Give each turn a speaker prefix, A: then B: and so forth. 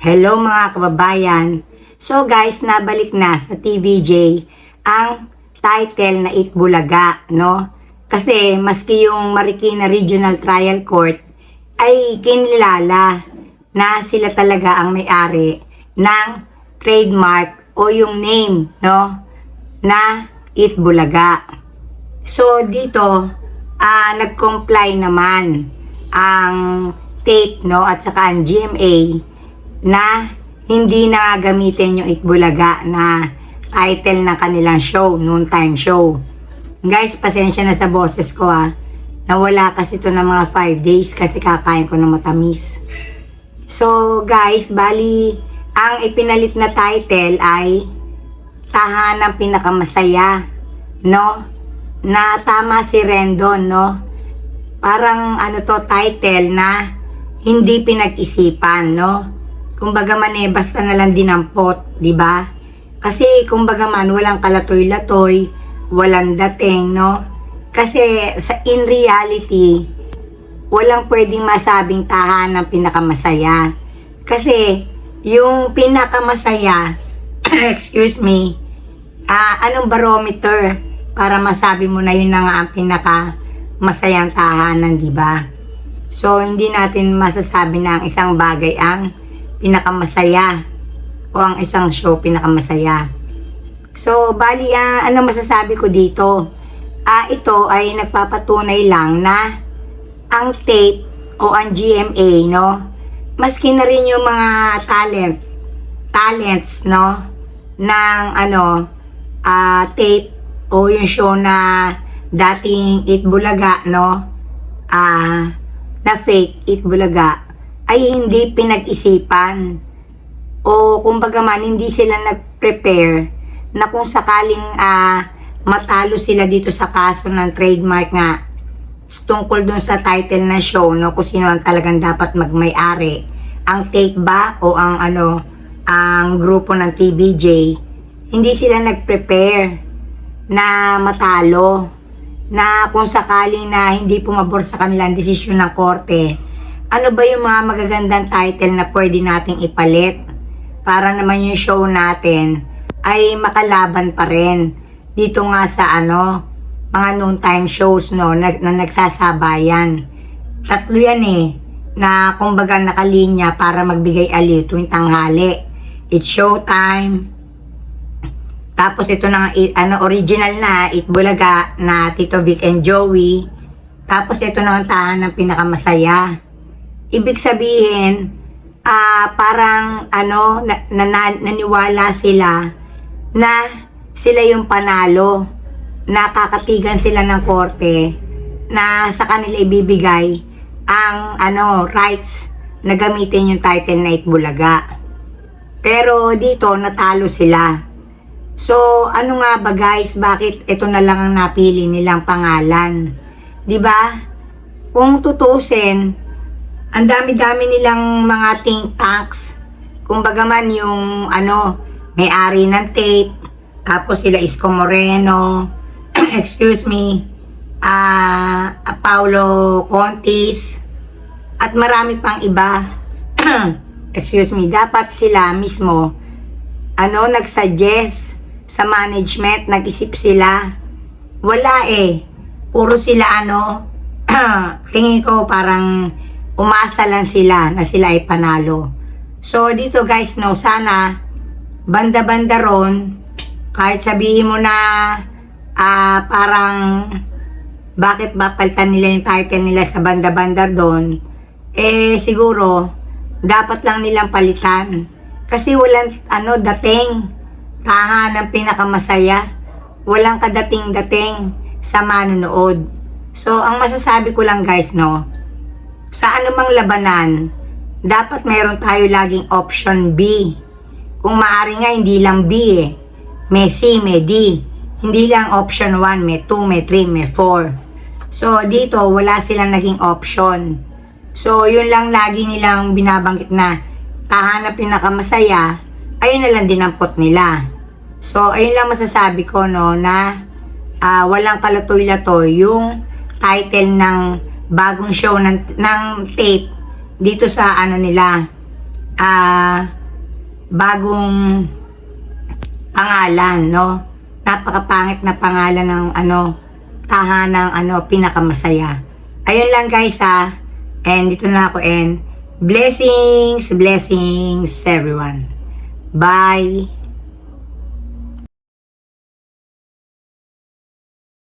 A: Hello mga kababayan. So guys, nabalik na sa TVJ ang title na Itbulaga, no? Kasi maski yung Marikina Regional Trial Court ay kinilala na sila talaga ang may-ari ng trademark o yung name, no? Na Itbulaga. So dito, ah nag-comply naman ang tape, no? At saka ang GMA na hindi na gamitin yung Itbulaga na title ng kanilang show, noontime show. Guys, pasensya na sa boses ko ah. Nawala kasi to ng mga 5 days kasi kakain ko ng matamis. So guys, bali, ang ipinalit na title ay Tahanang Pinakamasaya, no? Na tama si Rendon, no? Parang ano to title na hindi pinag-isipan, no? Kumbaga man eh, basta na lang dinampot, di ba? Kasi kumbaga man, walang kalatoy-latoy, walang dating, no? Kasi sa in reality, walang pwedeng masabing tahanan pinakamasaya. Kasi yung pinakamasaya, excuse me, ah anong barometer para masabi mo na yun na nga ang pinaka masayang tahanan, di ba? So, hindi natin masasabi na ang isang bagay ang pinakamasaya o ang isang show pinakamasaya. So, bali, ah, ano masasabi ko dito? Ah, ito ay nagpapatunay lang na ang tape o ang GMA, no? Maski na rin yung mga talent, talents, no? Ng ano, ah, tape o yung show na dating Itbulaga, no? Ah, na fake Itbulaga ay hindi pinag-isipan. O kumbaga man hindi sila nag-prepare na kung sakaling ah, matalo sila dito sa kaso ng trademark nga tungkol dun sa title na show no kung sino ang talagang dapat magmay-ari. Ang take ba o ang ano ang grupo ng TBJ hindi sila nag-prepare na matalo na kung sakaling na hindi pumabor sa kanilang desisyon ng korte ano ba yung mga magagandang title na pwede nating ipalit para naman yung show natin ay makalaban pa rin? Dito nga sa ano mga noontime shows no na, na nagsasabayan. Tatlo yan eh na kumbaga nakalinya para magbigay aliw tuwing tanghali. It's showtime. Tapos ito na ano original na Itbulaga na Tito Vic and Joey. Tapos ito na ang tahan ng pinakamasaya ibig sabihin ah parang ano na, na- naniwala sila na sila yung panalo. Nakakatigan sila ng korte na sa kanila ibibigay ang ano rights na gamitin yung title na Itbulaga pero dito natalo sila. So ano nga ba guys? Bakit ito na lang ang napili nilang pangalan? 'di ba? Kung tutusin ang dami-dami nilang mga think tanks. Kumbaga man yung ano, may-ari ng tape, tapos sila Isko Moreno, excuse me, ah Paulo Contis, at marami pang iba. excuse me, dapat sila mismo ano, nagsuggest sa management, nag-isip sila. Wala eh. Puro sila ano, tingin ko parang umasa lang sila na sila ay panalo. So, dito guys, no, sana banda-banda ron, kahit sabihin mo na ah, parang bakit ba palitan nila yung title nila sa banda-banda doon, eh siguro, dapat lang nilang palitan. Kasi walang, ano, dating, tahanang pinakamasaya, walang kadating-dating sa manonood. So, ang masasabi ko lang guys, no, sa anumang labanan, dapat meron tayo laging option B. Kung maari nga, hindi lang B eh. May C, may D. Hindi lang option 1, may 2, may 3, may 4. So, dito, wala silang naging option. So, yun lang lagi nilang binabanggit na tahanap pinakamasaya, ayun na lang dinampot nila. So, ayun lang masasabi ko, no, na ah, walang kalatoy-latoy yung title ng bagong show ng, ng tape dito sa ano nila ah bagong pangalan, no? Napakapangit na pangalan ng ano, tahanang ano, pinakamasaya. Ayun lang guys ha. And dito na ako and blessings, blessings everyone. Bye.